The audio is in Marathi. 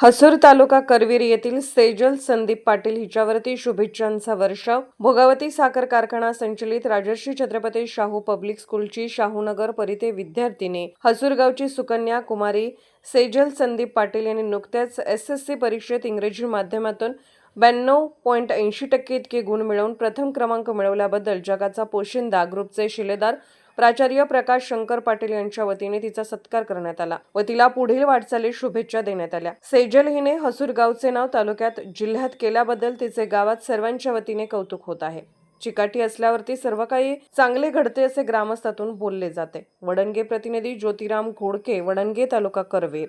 हसूर तालुका करवीर येथील सेजल संदीप पाटील हिच्यावरती शुभेच्छांचा वर्षाव भोगावती साखर कारखाना संचलित राजर्षी छत्रपती शाहू पब्लिक स्कूलची शाहूनगर परिते विद्यार्थिनी. हसूरगावची सुकन्या कुमारी सेजल संदीप पाटील यांनी नुकत्याच एस एस सी परीक्षेत इंग्रजी माध्यमातून ब्याण्णव पॉईंट ऐंशी टक्के इतके गुण मिळवून प्रथम क्रमांक मिळवल्याबद्दल जगाचा पोशिंदा ग्रुपचे शिलेदार प्राचार्य प्रकाश शंकर पाटील यांच्या वतीने तिचा सत्कार करण्यात आला व तिला पुढील वाटचालीस शुभेच्छा देण्यात आल्या. सेजल हिने हसूर गावचे नाव तालुक्यात जिल्ह्यात केल्याबद्दल तिचे गावात सर्वांच्या वतीने कौतुक होत आहे. चिकाटी असल्यावरती सर्व काही चांगले घडते असे ग्रामस्थातून बोलले जाते. वडणगे प्रतिनिधी ज्योतिराम घोडके वडणगे तालुका करवीर.